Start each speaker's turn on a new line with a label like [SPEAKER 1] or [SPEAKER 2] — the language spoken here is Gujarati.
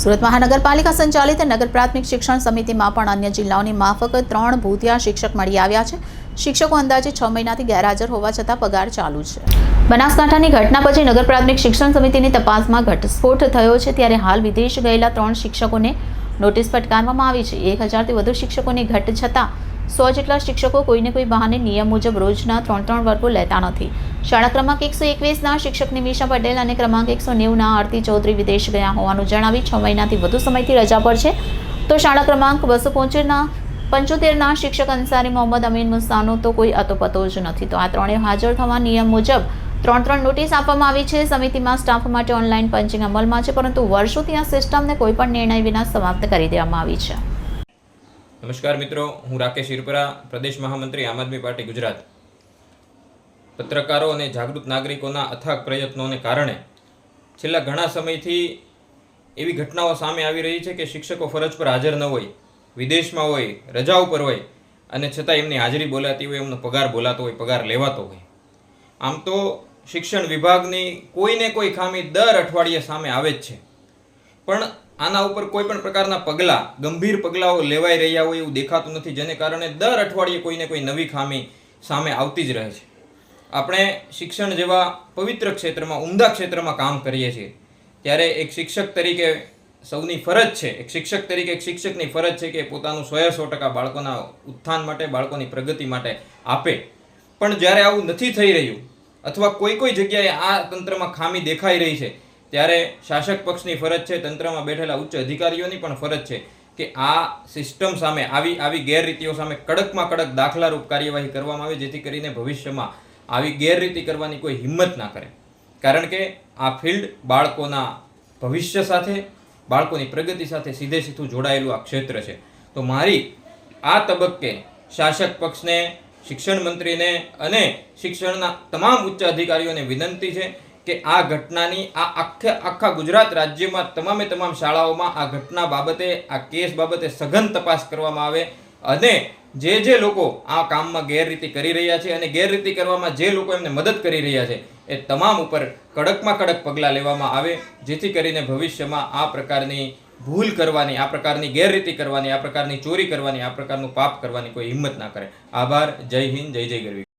[SPEAKER 1] સુરત મહાનગરપાલિકા સંચાલિત નગર પ્રાથમિક શિક્ષણ સમિતિમાં પણ અન્ય જિલ્લાઓની માફક ત્રણ ભૂતિયા શિક્ષક મળી આવ્યા છે. શિક્ષકો અંદાજે છ મહિનાથી ગેરહાજર હોવા છતાં પગાર ચાલુ છે. બનાસકાંઠાની ઘટના પછી નગર પ્રાથમિક શિક્ષણ સમિતિની તપાસમાં ઘટસ્ફોટ થયો છે ત્યારે હાલ વિદેશ ગયેલા ત્રણ શિક્ષકોને નોટિસ ફટકારવામાં આવી છે. એક હજારથી વધુ શિક્ષકોની ઘટ છતાં સો જેટલા શિક્ષકો કોઈને કોઈ બહાને નિયમ મુજબ રોજના ત્રણ ત્રણ વર્ગો લેતા નથી. શાળા ક્રમાંક એકસો એકવીસના શિક્ષક નિમિષા પટેલ અને ક્રમાંક એકસો નેવુંના આરતી ચૌધરી વિદેશ ગયા હોવાનું જણાવી છ મહિનાથી વધુ સમયથી રજા પર છે. તો શાળા ક્રમાંક બસો પોંચેરના પંચોતેરના શિક્ષક અંસારી મોહમ્મદ અમીન મુસાનો તો કોઈ અતોપતો જ નથી. તો આ ત્રણેય હાજર થવા નિયમ મુજબ ત્રણ ત્રણ નોટિસ આપવામાં આવી છે. સમિતિમાં સ્ટાફ માટે ઓનલાઈન પંચિંગ અમલમાં છે, પરંતુ વર્ષોથી આ સિસ્ટમને કોઈ પણ નિર્ણય વિના સમાપ્ત કરી દેવામાં આવી છે.
[SPEAKER 2] નમસ્કાર મિત્રો, હું રાકેશ ઇરપરા પ્રદેશ મહામંત્રી આમ આદમી પાર્ટી, ગુજરાત. પત્રકારો અને જાગૃત નાગરિકોના અથાગ પ્રયત્નોને કારણે છેલ્લા ઘણા સમયથી એવી ઘટનાઓ સામે આવી રહી છે કે શિક્ષકો ફરજ પર હાજર ન હોય, વિદેશમાં હોય રજા ઉપર હોય અને છતાં એમની હાજરી બોલાતી હોય, એમનો પગાર બોલાતો હોય, પગાર લેવાતો હોય. આમ તો શિક્ષણ વિભાગની કોઈને કોઈ ખામી દર અઠવાડિયે સામે આવે જ છે. પણ આના ઉપર કોઈ પણ પ્રકારના પગલાં, ગંભીર પગલાઓ લેવાઈ રહ્યા હોય એવું દેખાતું નથી, જેને કારણે દર અઠવાડિયે કોઈને કોઈ નવી ખામી સામે આવતી જ રહે છે. આપણે શિક્ષણ જેવા પવિત્ર ક્ષેત્રમાં, ઉમદા ક્ષેત્રમાં કામ કરીએ છીએ. ત્યારે એક શિક્ષક તરીકે સૌની ફરજ છે, એક શિક્ષક તરીકે એક શિક્ષકની ફરજ છે કે પોતાનું સો સો ટકા બાળકોના ઉત્થાન માટે, બાળકોની પ્રગતિ માટે આપે. પણ જ્યારે આવું નથી થઈ રહ્યું, અથવા કોઈ કોઈ જગ્યાએ આ તંત્રમાં ખામી દેખાઈ રહી છે ત્યારે શાસક પક્ષની ફરજ છે, તંત્રમાં બેઠેલા ઉચ્ચ અધિકારીઓની પણ ફરજ છે કે આ સિસ્ટમ સામે આવી આવી ગેરરીતિઓ સામે કડકમાં કડક દાખલારૂપ કાર્યવાહી કરવામાં આવે, જેથી કરીને ભવિષ્યમાં આવી ગેરરીતિ કરવાની કોઈ હિંમત ના કરે. કારણ કે આ ફિલ્ડ બાળકોના ભવિષ્ય સાથે, બાળકોની પ્રગતિ સાથે સીધે સીધું જોડાયેલું આ ક્ષેત્ર છે. તો મારી આ તબક્કે શાસક પક્ષને, શિક્ષણ મંત્રીને અને શિક્ષણના તમામ ઉચ્ચ અધિકારીઓને વિનંતી છે કે આ ઘટનાની આ આખે આખા ગુજરાત રાજ્યમાં તમામે તમામ શાળાઓમાં આ ઘટના બાબતે, આ કેસ બાબતે સઘન તપાસ કરવામાં આવે અને જે જે લોકો આ કામમાં ગેરરીતિ કરી રહ્યા છે અને ગેરરીતિ કરવામાં જે લોકો એમને મદદ કરી રહ્યા છે, એ તમામ ઉપર કડકમાં કડક પગલાં લેવામાં આવે, જેથી કરીને ભવિષ્યમાં આ પ્રકારની ભૂલ કરવાની, આ પ્રકારની ગેરરીતિ કરવાની, આ પ્રકારની ચોરી કરવાની, આ પ્રકારનું પાપ કરવાની કોઈ હિંમત ના કરે. આભાર. જય હિન્દ. જય જય ગરવી.